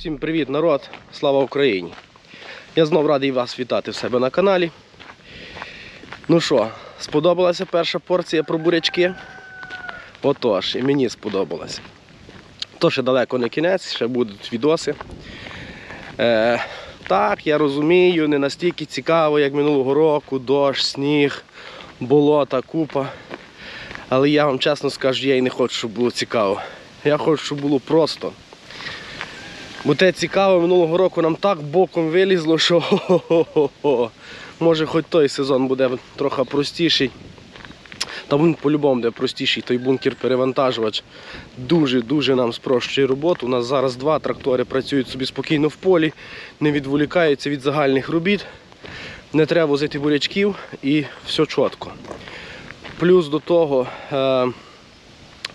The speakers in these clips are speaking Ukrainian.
Всім привіт, народ! Слава Україні! Я знов радий вас вітати в себе на каналі. Ну що, сподобалася перша порція про бурячки? Отож, і мені сподобалося. То ще далеко не кінець, ще будуть відоси. Е, так, я розумію, не настільки цікаво, як минулого року, дощ, сніг, болота, купа. Але я вам чесно скажу, я і не хочу, щоб було цікаво. Я хочу, щоб було просто. Бо те цікаве минулого року нам так боком вилізло, що хо-хо-хо-хо. може хоч той сезон буде трохи простіший. Та він по-любому буде простіший, той бункер-перевантажувач дуже-дуже нам спрощує роботу. У нас зараз два трактори працюють собі спокійно в полі, не відволікаються від загальних робіт. Не треба возити бурячків і все чітко. Плюс до того, е,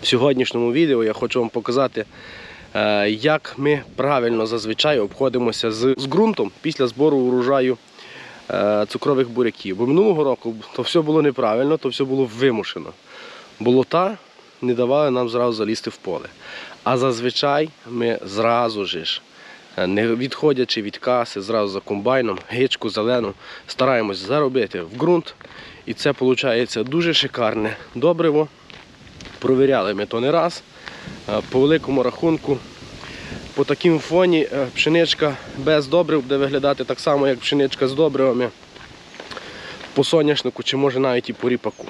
в сьогоднішньому відео я хочу вам показати, як ми правильно зазвичай обходимося з, з ґрунтом після збору урожаю е, цукрових буряків. Бо минулого року то все було неправильно, то все було вимушено. Болота не давали нам зразу залізти в поле. А зазвичай ми зразу ж, е, не відходячи від каси, зразу за комбайном, гичку зелену, стараємось заробити в ґрунт. І це виходить дуже шикарне добриво. Провіряли ми то не раз. Е, По великому рахунку, по такому фоні е, пшеничка без добрив буде виглядати так само, як пшеничка з добривами по соняшнику чи може навіть і по ріпаку.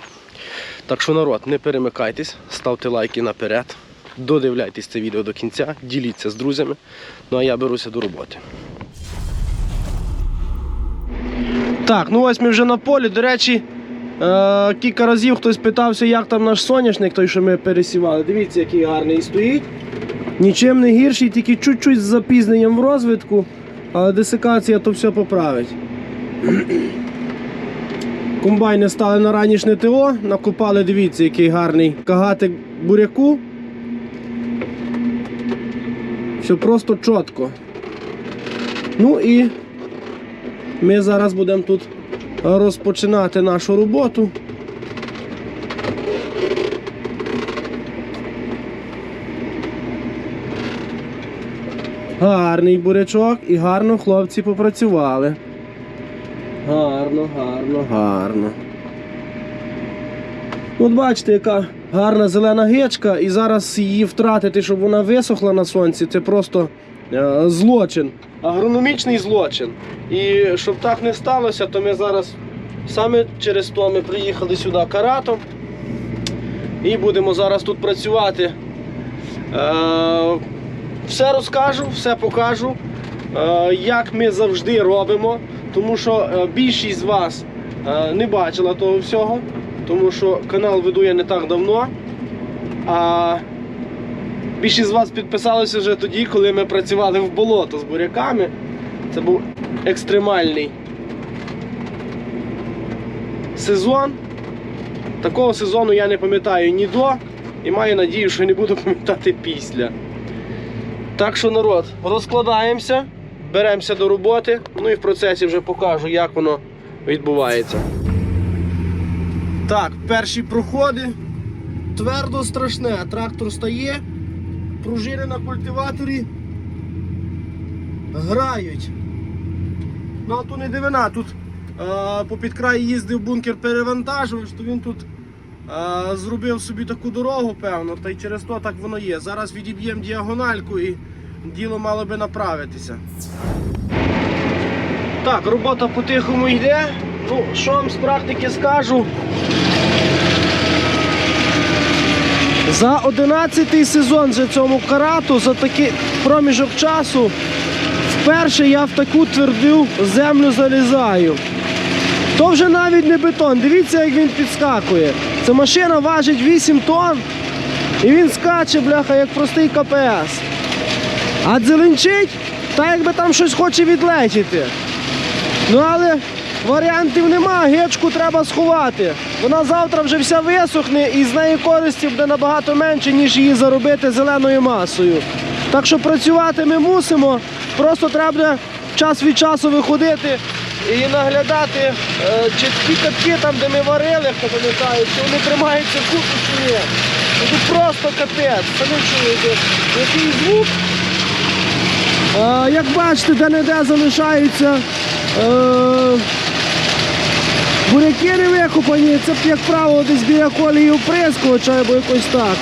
Так що народ, не перемикайтесь, ставте лайки наперед, додивляйтесь це відео до кінця, діліться з друзями. Ну а я беруся до роботи. Так, ну ось ми вже на полі. До речі, е, кілька разів хтось питався, як там наш соняшник, той, що ми пересівали. Дивіться, який гарний стоїть. Нічим не гірший, тільки чуть-чуть з запізненням в розвитку, але десикація то все поправить. Комбайни стали на ранішнє ТО, накопали, дивіться, який гарний кагатик буряку. Все просто чітко. Ну і ми зараз будемо тут розпочинати нашу роботу. Гарний бурячок і гарно хлопці попрацювали. Гарно, гарно, гарно. От бачите, яка гарна зелена гечка, і зараз її втратити, щоб вона висохла на сонці, це просто е, злочин. Агрономічний злочин. І щоб так не сталося, то ми зараз саме через то ми приїхали сюди каратом. І будемо зараз тут працювати. Е, все розкажу, все покажу, е, як ми завжди робимо. Тому що е, більшість з вас не бачила того всього, тому що канал веду я не так давно. А більшість з вас підписалися вже тоді, коли ми працювали в болото з буряками. Це був екстремальний сезон. Такого сезону я не пам'ятаю ні до і маю надію, що не буду пам'ятати після. Так що, народ, розкладаємося, беремося до роботи, ну і в процесі вже покажу, як воно відбувається. Так, перші проходи. Твердо страшне, трактор стає, пружини на культиваторі грають. Ну а тут не дивина, тут е, по підкраї їздив бункер перевантажувач, то він тут е, зробив собі таку дорогу, певно, та й через то так воно є. Зараз відіб'ємо діагональку і діло мало би направитися. Так, робота по-тихому йде. Ну, що вам з практики скажу? За 11-й сезон вже цьому карату, за такий проміжок часу, вперше я в таку тверду землю залізаю. То вже навіть не бетон. Дивіться, як він підскакує. Ця машина важить 8 тонн і він скаче, бляха, як простий КПС. А дзеленчить, так якби там щось хоче відлетіти. Ну але варіантів нема, гечку треба сховати. Вона завтра вже вся висохне і з неї користі буде набагато менше, ніж її заробити зеленою масою. Так що працювати ми мусимо, просто треба час від часу виходити і наглядати, е, чи ті катки там, де ми варили, хто пам'ятає, чи вони тримаються купу чи ні. Ну, Тут просто капець. Самі чуєте, який звук. Е, як бачите, де-не-де залишаються е, буряки не викопані. Це, як правило, десь біля колії оприскувача або якось так.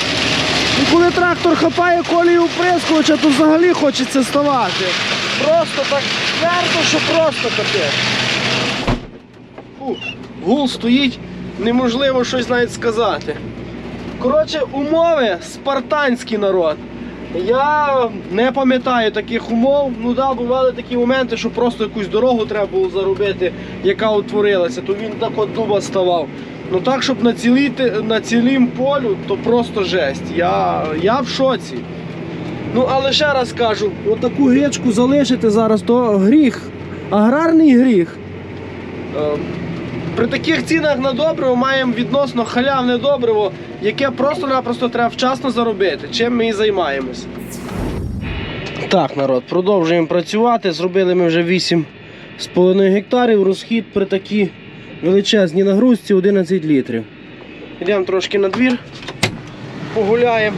І коли трактор хапає колію оприскувача, то взагалі хочеться ставати. Просто так твердо, що просто капець. Фу, гул стоїть, неможливо щось навіть сказати. Коротше, умови спартанський народ. Я не пам'ятаю таких умов. Ну да, бували такі моменти, що просто якусь дорогу треба було заробити, яка утворилася, то він так от дуба ставав. Ну так, щоб на, цілій, на цілім полю, то просто жесть. Я, я в шоці. Ну, але ще раз кажу, отаку гречку залишити зараз, то гріх. Аграрний гріх. При таких цінах на добриво маємо відносно халявне добриво, яке просто-напросто треба вчасно заробити. Чим ми і займаємось. Так, народ, продовжуємо працювати. Зробили ми вже 8,5 гектарів. Розхід при такій величезній нагрузці 11 літрів. Йдемо трошки на двір, погуляємо,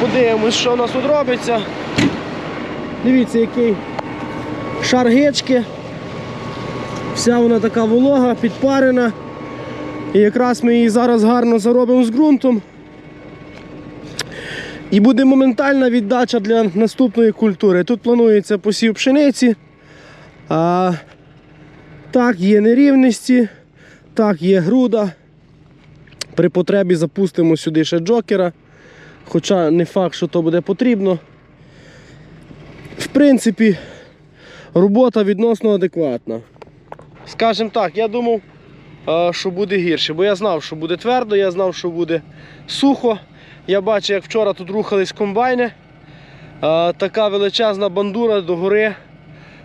подивимось, що у нас тут робиться. Дивіться, який шар гечки. Вся вона така волога, підпарена. І якраз ми її зараз гарно заробимо з ґрунтом. І буде моментальна віддача для наступної культури. Тут планується посів пшениці. А, так, є нерівності, так, є груда. При потребі запустимо сюди ще джокера. Хоча не факт, що то буде потрібно. В принципі, робота відносно адекватна. Скажімо так, я думав, е, що буде гірше, бо я знав, що буде твердо, я знав, що буде сухо. Я бачив, як вчора тут рухались комбайни. Е, Така величезна бандура до гори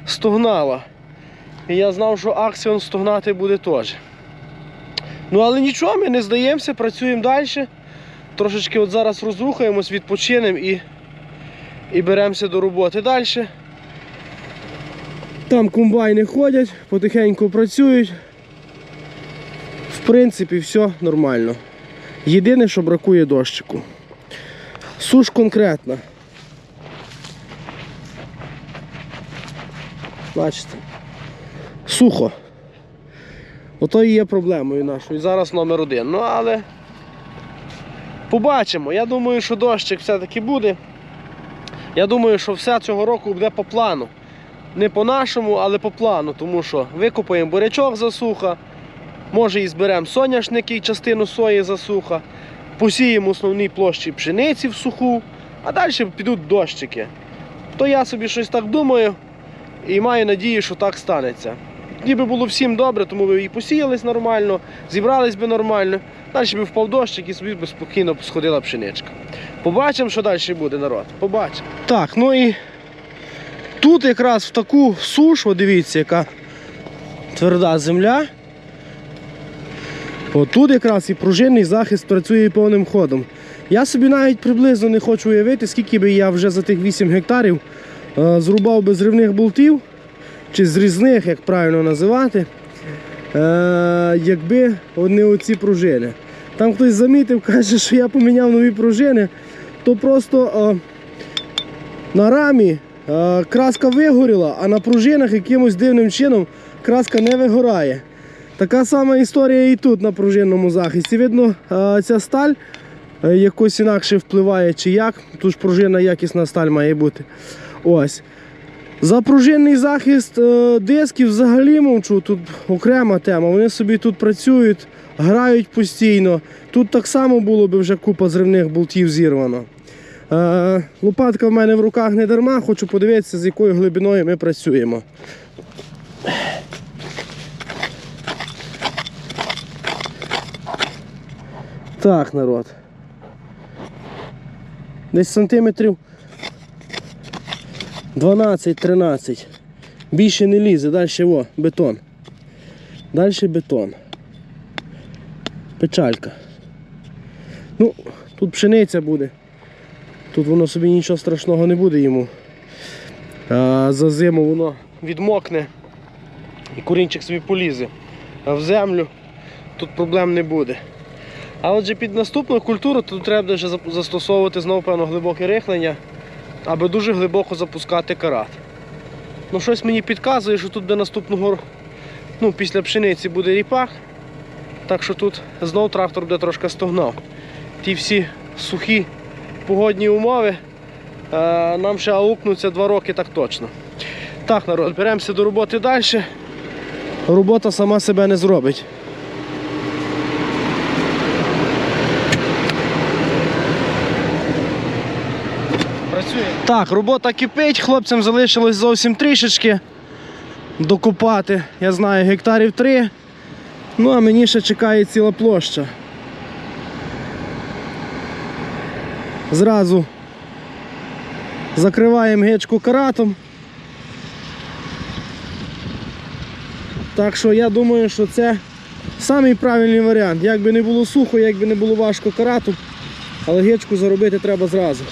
стогнала. І я знав, що аксіон стогнати буде теж. Ну, але нічого, ми не здаємося, працюємо далі. Трошечки от зараз розрухаємось, відпочинемо і, і беремося до роботи далі. Там комбайни ходять, потихеньку працюють. В принципі, все нормально. Єдине, що бракує дощику. Суш конкретна. Бачите. Сухо. Ото і є проблемою нашою. Зараз номер один. Ну але побачимо. Я думаю, що дощик все-таки буде. Я думаю, що все цього року буде по плану. Не по нашому, але по плану, тому що викопаємо бурячок засуха, може і зберемо соняшники і частину сої засуха, посіємо основні площі пшениці в суху, а далі підуть дощики. То я собі щось так думаю і маю надію, що так станеться. Ніби було всім добре, тому ви і посіялись нормально, зібрались би нормально, далі би впав дощик і собі б спокійно сходила пшеничка. Побачимо, що далі буде народ. Побачимо. Так, ну і Тут якраз в таку сушу, дивіться, яка тверда земля. Отут якраз і пружинний захист працює повним ходом. Я собі навіть приблизно не хочу уявити, скільки би я вже за тих 8 гектарів е, зрубав би зривних болтів, чи зрізних, як правильно називати, е, якби не оці пружини. Там хтось замітив, каже, що я поміняв нові пружини, то просто е, на рамі Краска вигоріла, а на пружинах якимось дивним чином краска не вигорає. Така сама історія і тут на пружинному захисті. Видно, е, ця сталь е, якось інакше впливає чи як. Тут ж пружина якісна сталь має бути. Ось. За пружинний захист е, дисків взагалі мовчу, тут окрема тема. Вони собі тут працюють, грають постійно. Тут так само було б вже купа зривних болтів зірвано. Е, лопатка в мене в руках не дарма, хочу подивитися, з якою глибиною ми працюємо. Так, народ. Десь сантиметрів 12-13. Більше не лізе, далі во, бетон. Далі бетон. Печалька. Ну, тут пшениця буде. Тут воно собі нічого страшного не буде йому. За зиму воно відмокне і курінчик собі полізе. А в землю тут проблем не буде. А отже під наступну культуру тут треба вже застосовувати знову певно глибоке рихлення. аби дуже глибоко запускати карат. Ну, щось мені підказує, що тут до наступного ну, після пшениці буде ріпак. Так що тут знов трактор буде трошки стогнав. Ті всі сухі погодні умови е, нам ще аукнуться два роки так точно. Так, народ, беремося до роботи далі. Робота сама себе не зробить. Працює. Так, робота кипить, хлопцям залишилось зовсім трішечки докопати. Я знаю, гектарів три. Ну, а мені ще чекає ціла площа. Зразу закриваємо гечку каратом. Так що я думаю, що це самий правильний варіант. Як би не було сухо, як би не було важко карату, але гечку заробити треба зразу.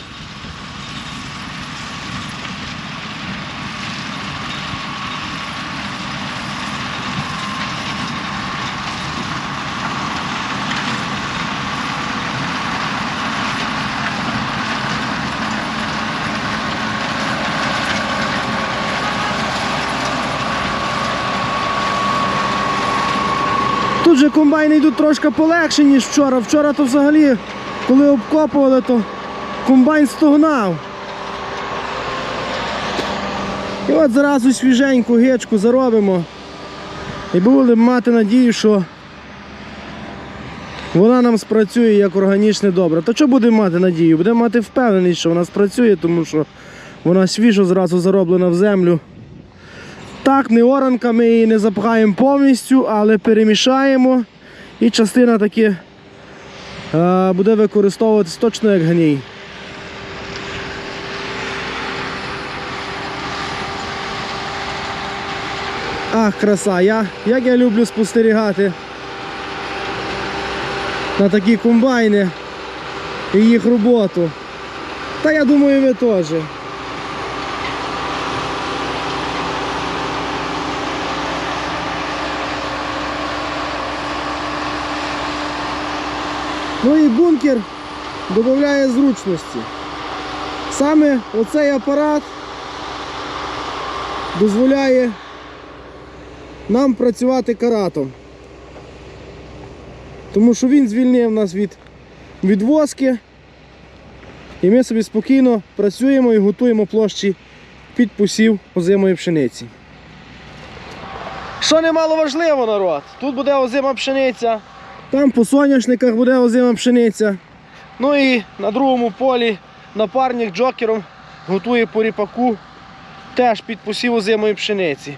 Тут же комбайни йдуть трошки полегше, ніж вчора. Вчора то взагалі, коли обкопували, то комбайн стогнав. І от зразу свіженьку гечку заробимо. І будемо мати надію, що вона нам спрацює як органічне добре. То що будемо мати надію? Будемо мати впевненість, що вона спрацює, тому що вона свіжо зразу зароблена в землю. Так, не оранка, ми її не запхаємо повністю, але перемішаємо і частина таки е, буде використовуватись точно як гній. Ах, краса, я, як я люблю спостерігати на такі комбайни і їх роботу. Та я думаю, ви теж. Ну і бункер додає зручності. Саме оцей апарат дозволяє нам працювати каратом. Тому що він звільнив нас від, від воски. І ми собі спокійно працюємо і готуємо площі під посів озимої пшениці. Що немало важливо, народ, тут буде озима пшениця. Там по соняшниках буде озима пшениця. Ну і на другому полі напарник джокером готує по ріпаку теж під посів озимої пшениці.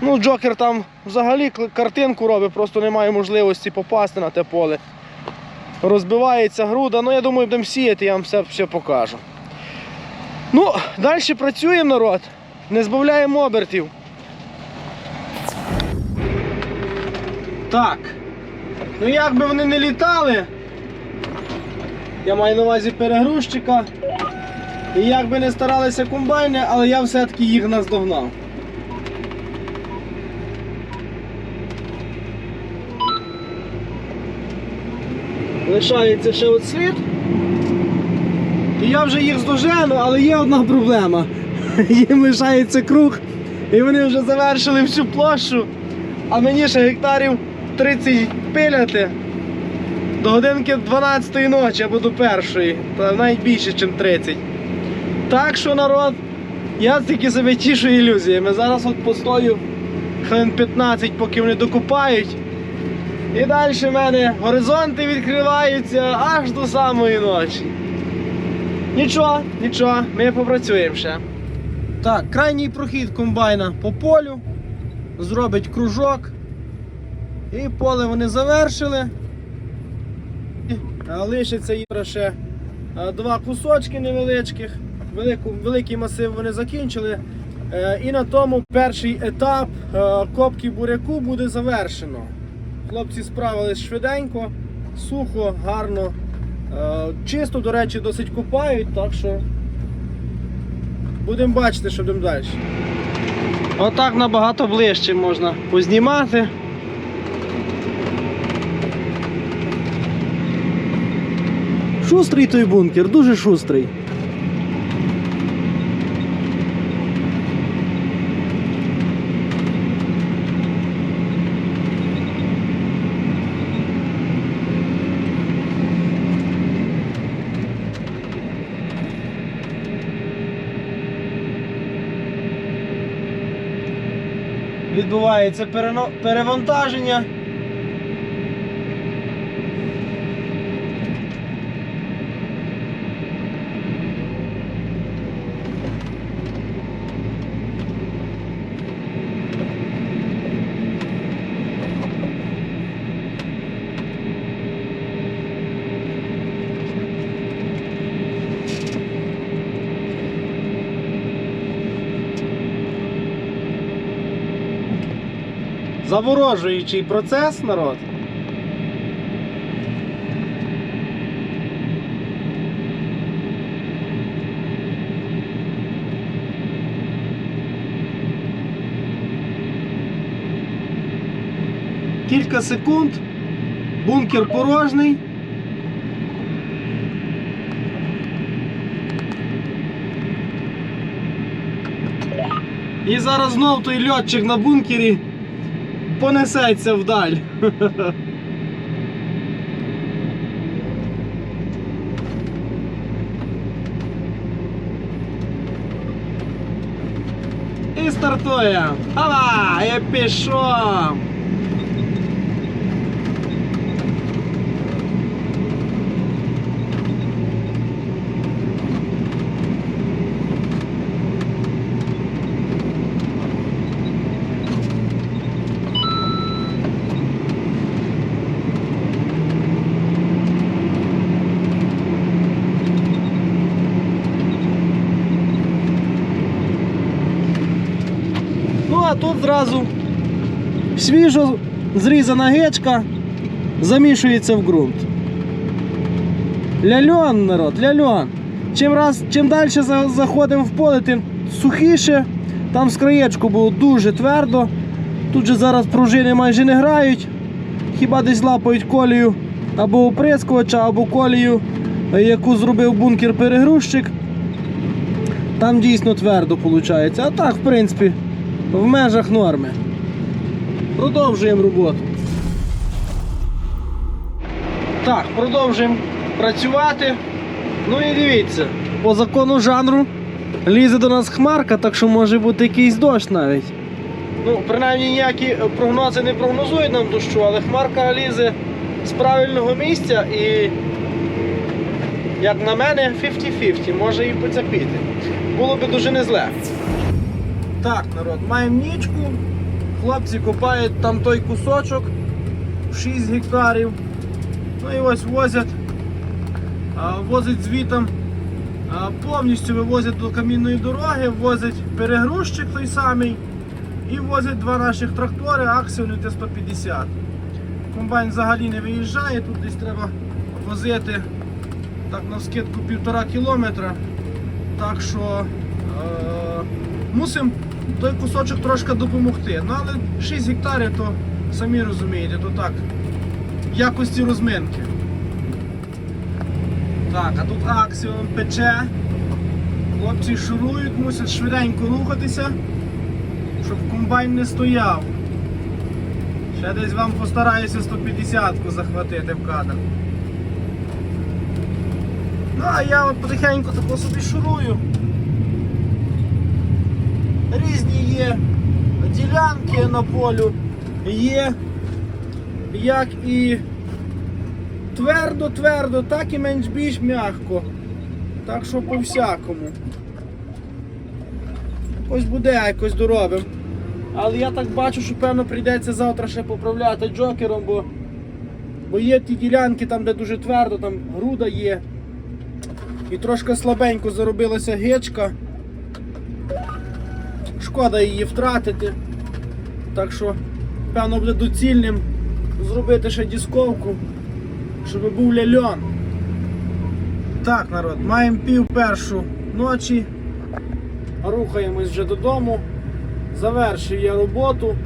Ну, джокер там взагалі картинку робить, просто немає можливості попасти на те поле. Розбивається груда, ну я думаю, будемо сіяти, я вам все, все покажу. Ну, далі працюємо народ, не збавляємо обертів. Так. Ну як би вони не літали, я маю на увазі перегрузчика. І як би не старалися комбайни, але я все-таки їх наздогнав. Лишається ще от слід. І я вже їх здожену, але є одна проблема. Їм лишається круг, і вони вже завершили всю площу, а мені ще гектарів 30 пиляти до годинки 12 ночі або до першої, та навіть більше, ніж 30. Так що народ, я тільки себе тішу ілюзіями. Зараз от постою хвилин 15, поки вони докупають. І далі в мене горизонти відкриваються аж до самої ночі. Нічого, нічого, ми попрацюємо ще. Так, крайній прохід комбайна по полю. Зробить кружок. І поле вони завершили. Лишиться їм ще два кусочки невеличких. Велику, великий масив вони закінчили. Е, І на тому перший етап е, копки буряку буде завершено. Хлопці справились швиденько, сухо, гарно. Е, Чисто, до речі, досить копають, так що будемо бачити, що будемо далі. Отак набагато ближче можна познімати. Шустрий той бункер, дуже шустрий. Відбувається перено перевантаження. Заворожуючий процес, народ. Кілька секунд. Бункер порожній. І зараз знов той льотчик на бункері понесеться вдаль. І стартує. Ава! І пішов. Ну а тут зразу свіжо зрізана гечка замішується в ґрунт. Ляльон, народ, ляльон. Чим, раз, чим далі заходимо в поле, тим сухіше. Там з краєчку було дуже твердо. Тут же зараз пружини майже не грають. Хіба десь лапають колію або оприскувача, або колію, е, яку зробив бункер перегрузчик. Там дійсно твердо виходить. А так, в принципі, в межах норми. Продовжуємо роботу. Так, продовжуємо працювати. Ну і дивіться, по закону жанру лізе до нас хмарка, так що може бути якийсь дощ навіть. Ну, принаймні ніякі прогнози не прогнозують нам дощу, але хмарка лізе з правильного місця і, як на мене, 50-50, може і поцяпіти. Було би дуже не зле. Так, народ, маємо нічку. Хлопці копають там той кусочок 6 гектарів. Ну і ось возять, возять звітом, повністю вивозять до камінної дороги, возять перегрузчик той самий і возять два наших трактори Axion і Т-150. Комбайн взагалі не виїжджає, тут десь треба возити так на скидку півтора кілометра. Так що е, мусимо той кусочок трошки допомогти. Ну але 6 гектарів, то самі розумієте, то так, якості розминки. Так, а тут аксіон пече. Хлопці шурують, мусять швиденько рухатися, щоб комбайн не стояв. Ще десь вам постараюся 150-ку захватити в кадр. Ну, а я от потихеньку тако собі шурую. Різні є ділянки на полю, є як і твердо-твердо, так і менш більш м'яко. Так що по всякому. Ось буде якось доробимо. Але я так бачу, що певно прийдеться завтра ще поправляти джокером, бо, бо є ті ділянки там, де дуже твердо, там груда є. І трошки слабенько заробилася гечка. Шкода її втратити. Так що, певно, буде доцільним зробити ще дисковку, щоб був ляльон. Так, народ, маємо пів першу ночі. Рухаємось вже додому. Завершив я роботу.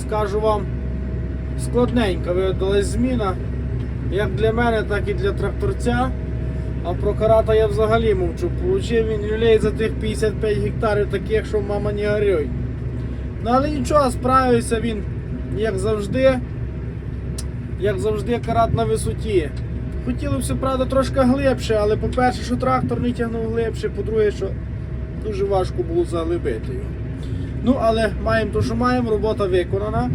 Скажу вам, складненька видалась зміна. Як для мене, так і для тракторця. А про карата я взагалі мовчу. Получив він люлей за тих 55 гектарів таких, що мама не горюй. Ну але нічого, справився він, як завжди. Як завжди, карат на висоті. Хотілося, правда, трошки глибше, але по-перше, що трактор не тягнув глибше, по-друге, що дуже важко було заглибити його. Ну, але маємо то, що маємо, робота виконана.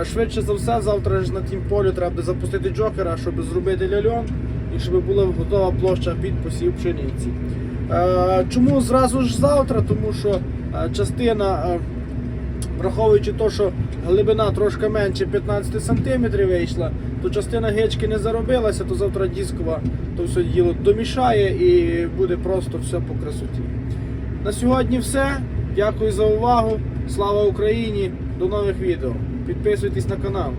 Е, швидше за все, завтра ж на тім полю треба запустити джокера, щоб зробити ляльон і щоб була готова площа під посів пшениці. Е, чому зразу ж завтра? Тому що е, частина, е, враховуючи те, що глибина трошки менше 15 см вийшла, то частина гечки не заробилася, то завтра дискова то все діло домішає і буде просто все по красоті. На сьогодні все. Дякую за увагу. Слава Україні! До нових відео. Підписуйтесь на канал.